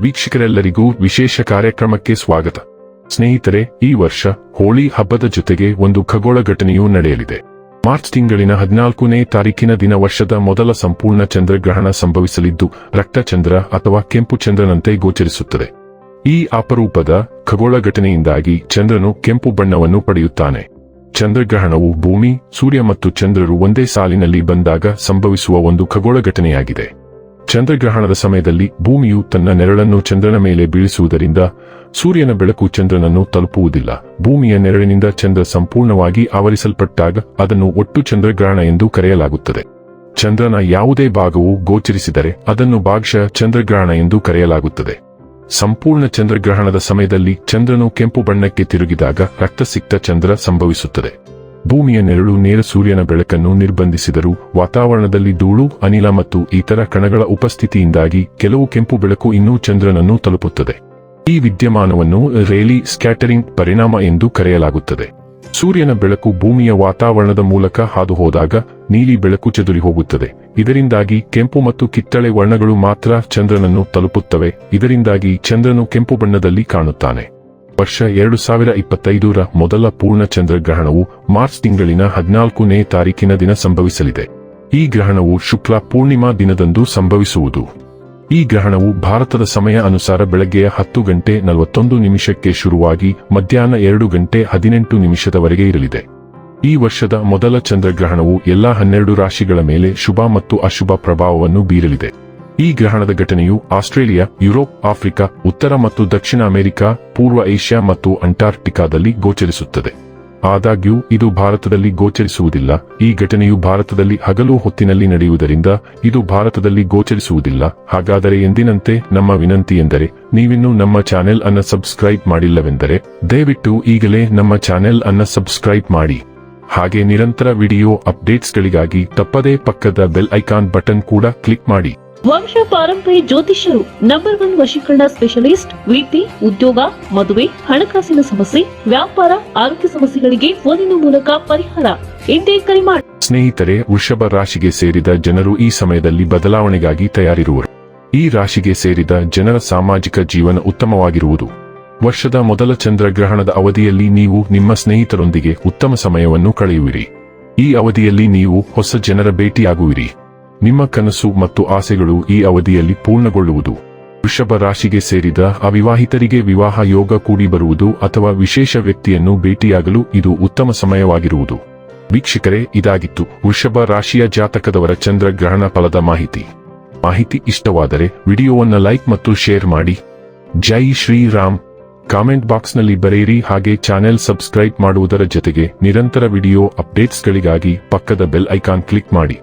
ವೀಕ್ಷಕರೆಲ್ಲರಿಗೂ ವಿಶೇಷ ಕಾರ್ಯಕ್ರಮಕ್ಕೆ ಸ್ವಾಗತ. ಸ್ನೇಹಿತರೆ, ಈ ವರ್ಷ ಹೋಳಿ ಹಬ್ಬದ ಜೊತೆಗೆ ಒಂದು ಖಗೋಳ ಘಟನೆಯೂ ನಡೆಯಲಿದೆ. ಮಾರ್ಚ್ ತಿಂಗಳಿನ ಹದಿನಾಲ್ಕನೇ ತಾರೀಕಿನ ದಿನ ವರ್ಷದ ಮೊದಲ ಸಂಪೂರ್ಣ ಚಂದ್ರಗ್ರಹಣ ಸಂಭವಿಸಲಿದ್ದು, ರಕ್ತಚಂದ್ರ ಅಥವಾ ಕೆಂಪು ಚಂದ್ರನಂತೆ ಗೋಚರಿಸುತ್ತದೆ. ಈ ಅಪರೂಪದ ಖಗೋಳ ಘಟನೆಯಿಂದಾಗಿ ಚಂದ್ರನು ಕೆಂಪು ಬಣ್ಣವನ್ನು ಪಡೆಯುತ್ತಾನೆ. ಚಂದ್ರಗ್ರಹಣವು ಭೂಮಿ, ಸೂರ್ಯ ಮತ್ತು ಚಂದ್ರರು ಒಂದೇ ಸಾಲಿನಲ್ಲಿ ಬಂದಾಗ ಸಂಭವಿಸುವ ಒಂದು ಖಗೋಳ ಘಟನೆಯಾಗಿದೆ. ಚಂದ್ರಗ್ರಹಣದ ಸಮಯದಲ್ಲಿ ಭೂಮಿಯು ತನ್ನ ನೆರಳನ್ನು ಚಂದ್ರನ ಮೇಲೆ ಬೀಳಿಸುವುದರಿಂದ ಸೂರ್ಯನ ಬೆಳಕು ಚಂದ್ರನನ್ನು ತಲುಪುವುದಿಲ್ಲ. ಭೂಮಿಯ ನೆರಳಿನಿಂದ ಚಂದ್ರ ಸಂಪೂರ್ಣವಾಗಿ ಆವರಿಸಲ್ಪಟ್ಟಾಗ ಅದನ್ನು ಒಟ್ಟು ಚಂದ್ರಗ್ರಹಣ ಎಂದು ಕರೆಯಲಾಗುತ್ತದೆ. ಚಂದ್ರನ ಯಾವುದೇ ಭಾಗವು ಗೋಚರಿಸಿದರೆ ಅದನ್ನು ಭಾಗಶಃ ಚಂದ್ರಗ್ರಹಣ ಎಂದು ಕರೆಯಲಾಗುತ್ತದೆ. ಸಂಪೂರ್ಣ ಚಂದ್ರಗ್ರಹಣದ ಸಮಯದಲ್ಲಿ ಚಂದ್ರನು ಕೆಂಪು ಬಣ್ಣಕ್ಕೆ ತಿರುಗಿದಾಗ ರಕ್ತಸಿಕ್ತ ಚಂದ್ರ ಸಂಭವಿಸುತ್ತದೆ. ಭೂಮಿಯ ನೆರಳು ನೇರ ಸೂರ್ಯನ ಬೆಳಕನ್ನು ನಿರ್ಬಂಧಿಸಿದರೂ. ವಾತಾವರಣದಲ್ಲಿ ಧೂಳು, ಅನಿಲ ಮತ್ತು ಇತರ ಕಣಗಳ ಉಪಸ್ಥಿತಿಯಿಂದಾಗಿ ಕೆಲವು ಕೆಂಪು ಬೆಳಕು ಇನ್ನೂ ಚಂದ್ರನನ್ನು ತಲುಪುತ್ತದೆ. ಈ ವಿದ್ಯಮಾನವನ್ನು ರೇಲಿ ಸ್ಕ್ಯಾಟರಿಂಗ್ ಪರಿಣಾಮ ಎಂದು ಕರೆಯಲಾಗುತ್ತದೆ. ಸೂರ್ಯನ ಬೆಳಕು ಭೂಮಿಯ ವಾತಾವರಣದ ಮೂಲಕ ಹಾದುಹೋದಾಗ ನೀಲಿ ಬೆಳಕು ಚದುರಿ ಹೋಗುತ್ತದೆ ಇದರಿಂದಾಗಿ ಕೆಂಪು ಮತ್ತು ಕಿತ್ತಳೆ ವರ್ಣಗಳು ಮಾತ್ರ ಚಂದ್ರನನ್ನು ತಲುಪುತ್ತವೆ. ಇದರಿಂದಾಗಿ ಚಂದ್ರನು ಕೆಂಪು ಬಣ್ಣದಲ್ಲಿ ಕಾಣುತ್ತಾನೆ. ವರ್ಷ ಎರಡು ಸಾವಿರ ಇಪ್ಪತ್ತೈದರ ಮೊದಲ ಪೂರ್ಣ ಚಂದ್ರಗ್ರಹಣವು ಮಾರ್ಚ್ ತಿಂಗಳಿನ ಹದಿನಾಲ್ಕನೇ ತಾರೀಕಿನ ದಿನ ಸಂಭವಿಸಲಿದೆ. ಈ ಗ್ರಹಣವು ಶುಕ್ಲ ಪೂರ್ಣಿಮಾ ದಿನದಂದು ಸಂಭವಿಸುವುದು. ಈ ಗ್ರಹಣವು ಭಾರತದ ಸಮಯ ಅನುಸಾರ ಬೆಳಗ್ಗೆಯ ಹತ್ತು ಗಂಟೆ ನಲವತ್ತೊಂದು ನಿಮಿಷಕ್ಕೆ ಶುರುವಾಗಿ ಮಧ್ಯಾಹ್ನ ಎರಡು ಗಂಟೆ ಹದಿನೆಂಟು ನಿಮಿಷದವರೆಗೆ ಇರಲಿದೆ. ಈ ವರ್ಷದ ಮೊದಲ ಚಂದ್ರಗ್ರಹಣವು ಎಲ್ಲಾ ಹನ್ನೆರಡು ರಾಶಿಗಳ ಮೇಲೆ ಶುಭ ಮತ್ತು ಅಶುಭ ಪ್ರಭಾವವನ್ನು ಬೀರಲಿದೆ. ಈ ಗ್ರಹಣದ ಘಟನೆಯು ಆಸ್ಟ್ರೇಲಿಯಾ, ಯುರೋಪ್, ಆಫ್ರಿಕಾ, ಉತ್ತರ ಮತ್ತು ದಕ್ಷಿಣ ಅಮೆರಿಕ, ಪೂರ್ವ ಏಷ್ಯಾ ಮತ್ತು ಅಂಟಾರ್ಕ್ಟಿಕಾದಲ್ಲಿ ಗೋಚರಿಸುತ್ತದೆ. ಆದಾಗ್ಯೂ, ಇದು ಭಾರತದಲ್ಲಿ ಗೋಚರಿಸುವುದಿಲ್ಲ. ಈ ಘಟನೆಯು ಭಾರತದಲ್ಲಿ ಹಗಲು ಹೊತ್ತಿನಲ್ಲಿ ನಡೆಯುವುದರಿಂದ ಇದು ಭಾರತದಲ್ಲಿ ಗೋಚರಿಸುವುದಿಲ್ಲ. ಹಾಗಾದರೆ ಎಂದಿನಂತೆ ನಮ್ಮ ವಿನಂತಿ ಎಂದರೆ, ನೀವಿನ್ನೂ ನಮ್ಮ ಚಾನೆಲ್ ಅನ್ನ ಸಬ್ಸ್ಕ್ರೈಬ್ ಮಾಡಿಲ್ಲವೆಂದರೆ, ದಯವಿಟ್ಟು ಈಗಲೇ ನಮ್ಮ ಚಾನೆಲ್ ಅನ್ನ ಸಬ್ಸ್ಕ್ರೈಬ್ ಮಾಡಿ. ಹಾಗೆ ನಿರಂತರ ವಿಡಿಯೋ ಅಪ್ಡೇಟ್ಸ್ಗಳಿಗಾಗಿ ತಪ್ಪದೇ ಪಕ್ಕದ ಬೆಲ್ ಐಕಾನ್ ಬಟನ್ ಕೂಡ ಕ್ಲಿಕ್ ಮಾಡಿ. ವಂಶ ಪಾರಂಪರ್ಯ ಜ್ಯೋತಿಷ್ಯರು ನಂಬರ್ ಒನ್ ವಶೀಕರಣ ಸ್ಪೆಷಲಿಸ್ಟ್ ವೀತಿ ಉದ್ಯೋಗ, ಮದುವೆ, ಹಣಕಾಸಿನ ಸಮಸ್ಯೆ, ವ್ಯಾಪಾರ, ಆರೋಗ್ಯ ಸಮಸ್ಯೆಗಳಿಗೆ ಫೋನಿನ ಮೂಲಕ ಪರಿಹಾರ. ಇಂದೇ ಕರೆ ಮಾಡಿ ಸ್ನೇಹಿತರೆ, ವೃಷಭ ರಾಶಿಗೆ ಸೇರಿದ ಜನರು ಈ ಸಮಯದಲ್ಲಿ ಬದಲಾವಣೆಗಾಗಿ ತಯಾರಿರುವರು. ಈ ರಾಶಿಗೆ ಸೇರಿದ ಜನರ ಸಾಮಾಜಿಕ ಜೀವನ ಉತ್ತಮವಾಗಿರುವುದು. ವರ್ಷದ ಮೊದಲ ಚಂದ್ರಗ್ರಹಣದ ಅವಧಿಯಲ್ಲಿ ನೀವು ನಿಮ್ಮ ಸ್ನೇಹಿತರೊಂದಿಗೆ ಉತ್ತಮ ಸಮಯವನ್ನು ಕಳೆಯುವಿರಿ. ಈ ಅವಧಿಯಲ್ಲಿ ನೀವು ಹೊಸ ಜನರ ಭೇಟಿಯಾಗುವಿರಿ. ನಿಮ್ಮ ಕನಸು ಮತ್ತು ಆಸೆಗಳು ಈ ಅವಧಿಯಲ್ಲಿ ಪೂರ್ಣಗೊಳ್ಳುವುದು. ವೃಷಭ ರಾಶಿಗೆ ಸೇರಿದ ಅವಿವಾಹಿತರಿಗೆ ವಿವಾಹ ಯೋಗ ಕೂಡಿ ಬರುವುದು ಅಥವಾ ವಿಶೇಷ ವ್ಯಕ್ತಿಯನ್ನು ಭೇಟಿಯಾಗಲು ಇದು ಉತ್ತಮ ಸಮಯವಾಗಿರುವುದು. ವೀಕ್ಷಕರೇ, ಇದಾಗಿತ್ತು ವೃಷಭ ರಾಶಿಯ ಜಾತಕದವರ ಚಂದ್ರಗ್ರಹಣ ಫಲದ ಮಾಹಿತಿ. ಮಾಹಿತಿ ಇಷ್ಟವಾದರೆ ವಿಡಿಯೋವನ್ನು ಲೈಕ್ ಮತ್ತು ಶೇರ್ ಮಾಡಿ. ಜೈ ಶ್ರೀರಾಮ್. ಕಾಮೆಂಟ್ ಬಾಕ್ಸ್ನಲ್ಲಿ ಬರೆಯಿರಿ ಹಾಗೆ ಚಾನೆಲ್ ಸಬ್ಸ್ಕ್ರೈಬ್ ಮಾಡುವುದರ ಜೊತೆಗೆ ನಿರಂತರ ವಿಡಿಯೋ ಅಪ್ಡೇಟ್ಸ್ಗಳಿಗಾಗಿ ಪಕ್ಕದ ಬೆಲ್ ಐಕಾನ್ ಕ್ಲಿಕ್ ಮಾಡಿ.